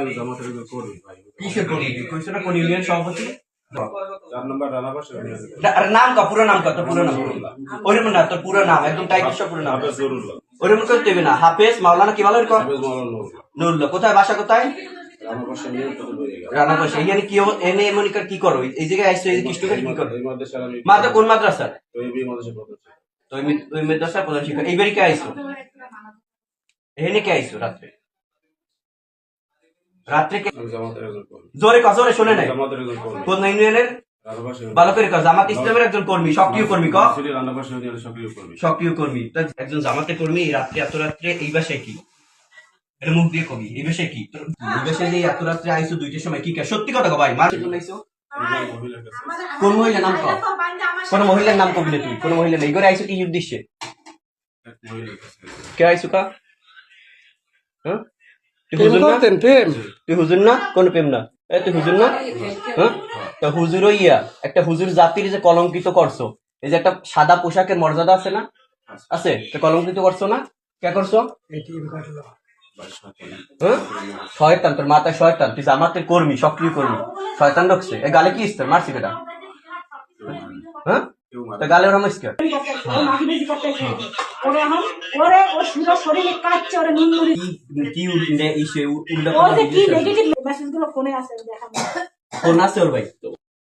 একজন কর্মী ভাই কিসের কর্মী? কইছো না কোন ইউনিয়ন সভাপতি? চার নম্বর নাম কা পুরো নাম কা তোর পুরো নাম। ওরকম না তোর পুরো নাম একদম টাইটেল সব পুরো নাম। ওরকম করতে হবে না। হাফেজ মাওলানা কি নুরুল্লাহ। কোথায় বাসা কোথায়? রানা কি এনে মনে কর কি করো? এই জায়গায় এই কি করো? কোন মাদ্রাসা? তো প্রধান শিক্ষক এইবারই কে এখানে রাত্রে? কে জোরে জোরে শোনে নাই জামাতের কোন ইউনিয়নের? ভালো করে ক জামাত ইসলামের একজন কর্মী সক্রিয় কর্মী ক? সক্রিয় কর্মী। সক্রিয় কর্মী। একজন জামাতে কর্মী এই রাত্রে এত রাত্রে এই বাসায় কি? এটা মুখ দিয়ে কবি এই বাসায় কি? তোর- এই বাসায় যে এত রাত্রে আইসো দুইটার সময় কি কা? সত্যি কথা কো ভাই মার জন্য আইসো কোন মহিলার নাম ক? কোন মহিলার নাম কবি না তুই? কোন মহিলা নেই? করে আইসো কি উদ্দেশ্যে? কে আইসো কা? হ্যাঁ? প্রেম করতেন প্রেম? তুই হুজুর না? কোন প্রেম না। এ তুই হুজুর না? হ্যাঁ? তা হুজুর ইয়া একটা হুজুর জাতির যে কলঙ্কিত করছ এই যে একটা সাদা পোশাকের মর্যাদা আছে না? আছে? তা কলঙ্কিত করছ না? কে করছ? হ্যাঁ? শয়তান তোর মাথায় শয়তান। তুই জামাতের কর্মী সক্রিয় কর্মী। শয়তান ঢুকছে। এ গালে কি ইস্তে মারছি কেটা হ্যাঁ? তা গালে ওরা মস্কে ওরে এখন ওরে ও সুন্দর শরীরে কাটছে ওরে নিন্দুরি কি উল্টে ইসে উল্টা ও যে কি নেগেটিভ মেসেজগুলো ফোনে আছে দেখা ফোন আসে ওর ভাই?